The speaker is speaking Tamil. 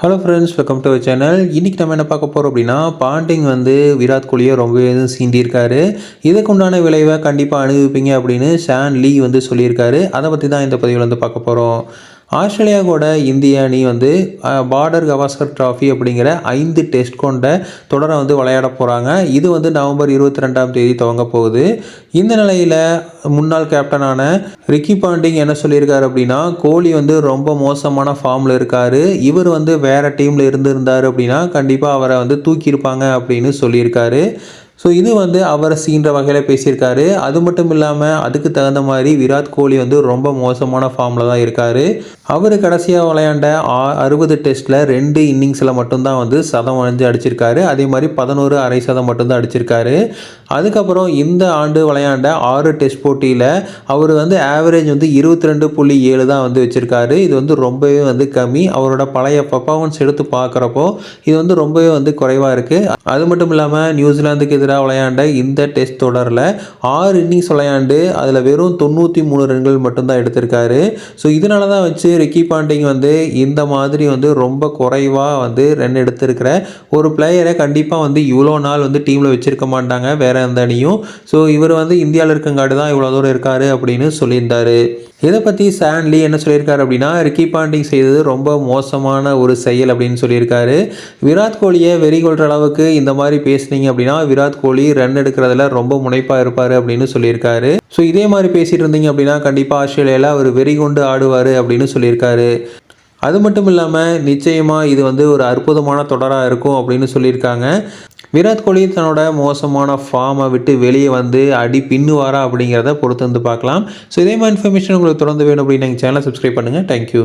Hello friends welcome to channel இன்றைக்கி நம்ம என்ன பார்க்க போகிறோம் அப்படின்னா பாண்டிங் வந்து விராட் கோலியை ரொம்பவே சீண்டியிருக்காரு. இதுக்கு உண்டான விளைவை கண்டிப்பாக அனுபவிப்பீங்க அப்படின்னு ஷான் லீ வந்து சொல்லியிருக்காரு. அதை பற்றி தான் இந்த பதிவில் வந்து பார்க்க போகிறோம் ஆஸ்திரேலியா கூட இந்திய அணி வந்து பார்டர் கவாஸ்கர் ட்ராஃபி அப்படிங்கிற ஐந்து டெஸ்ட் கொண்ட தொடரை வந்து விளையாட போகிறாங்க இது வந்து நவம்பர் இருபத்தி ரெண்டாம் தேதி துவங்க போகுது. இந்த நிலையில் முன்னாள் கேப்டனான ரிக்கி பாண்டிங் என்ன சொல்லியிருக்காரு அப்படின்னா கோலி வந்து ரொம்ப மோசமான ஃபார்மில் இருக்கார். இவர் வந்து வேறு டீமில் இருந்திருந்தார் அப்படின்னா கண்டிப்பாக அவரை வந்து தூக்கியிருப்பாங்க அப்படின்னு சொல்லியிருக்காரு. ஸோ இது வந்து அவர் சீன்ற வகையில் பேசியிருக்காரு. அது மட்டும் இல்லாமல் அதுக்கு தகுந்த மாதிரி விராட் கோலி வந்து ரொம்ப மோசமான ஃபார்மில் தான் இருக்கார். அவர் கடைசியாக விளையாண்ட ஆ அறுபது டெஸ்ட்டில் ரெண்டு இன்னிங்ஸில் மட்டும்தான் வந்து சதம் அடைஞ்சு அடிச்சிருக்காரு. அதே மாதிரி பதினோரு அரை சதம் மட்டும்தான் அடிச்சிருக்காரு. அதுக்கப்புறம் இந்த ஆண்டு விளையாண்ட ஆறு டெஸ்ட் போட்டியில் அவர் வந்து ஆவரேஜ் வந்து இருபத்தி ரெண்டு புள்ளி ஏழு தான் வந்து வச்சுருக்காரு. இது வந்து ரொம்பவே வந்து கம்மி. அவரோட பழைய பர்ஃபார்மன்ஸ் எடுத்து பார்க்குறப்போ இது வந்து ரொம்பவே வந்து குறைவாக இருக்குது அது மட்டும் இல்லாமல் நியூசிலாந்துக்கு எதிராக விளையாண்ட இந்த டெஸ்ட் தொடரில் ஆறு இன்னிங்ஸ் விளையாண்டு அதில் வெறும் தொண்ணூற்றி மூணு ரன்கள் மட்டும்தான் எடுத்திருக்காரு. ஸோ இதனால தான் வச்சு ரிக்கி பாண்டிங் வந்து இந்த மாதிரி வந்து ரொம்ப குறைவாக வந்து ரன் எடுத்திருக்கிற ஒரு பிளேயரை கண்டிப்பாக வந்து இவ்வளோ நாள் வந்து டீமில் வச்சுருக்க மாட்டாங்க வேறு எந்த அணியும். ஸோ இவர் வந்து இந்தியாவில் இருக்கங்காடு தான் இவ்வளோ தூரம் இருக்கார் அப்படின்னு சொல்லியிருந்தார். இதை பற்றி சான்லி என்ன சொல்லியிருக்காரு அப்படின்னா ரிக்கி பாண்டிங் செய்தது ரொம்ப மோசமான ஒரு செயல் அப்படின்னு சொல்லியிருக்காரு. விராட் கோலியை வெறி கொள்கிற அளவுக்கு இந்த மாதிரி பேசுனீங்க அப்படின்னா விராட் விராட் கோலி ரன் எடுக்கிறதுல ரொம்ப முனைப்பாக இருப்பார் அப்படின்னு சொல்லியிருக்காரு. ஸோ இதே மாதிரி பேசிகிட்டு இருந்தீங்க அப்படின்னா கண்டிப்பாக ஆஸ்திரேலியாவில் அவர் வெறி கொண்டு ஆடுவார் அப்படின்னு சொல்லியிருக்காரு. அது மட்டும் இல்லாமல் நிச்சயமாக இது வந்து ஒரு அற்புதமான தொடராக இருக்கும் அப்படின்னு சொல்லியிருக்காங்க. விராட் கோலி தன்னோட மோசமான ஃபார்மை விட்டு வெளியே வந்து அடி பின்னுவாரா அப்படிங்கிறத பொறுத்து வந்து பார்க்கலாம். ஸோ இதே மாதிரி இன்ஃபர்மேஷன் உங்களுக்கு தொடர்ந்து வேணும் அப்படின்னு எங்கள் சேனலை சப்ஸ்கிரைப் பண்ணுங்கள் தேங்க்யூ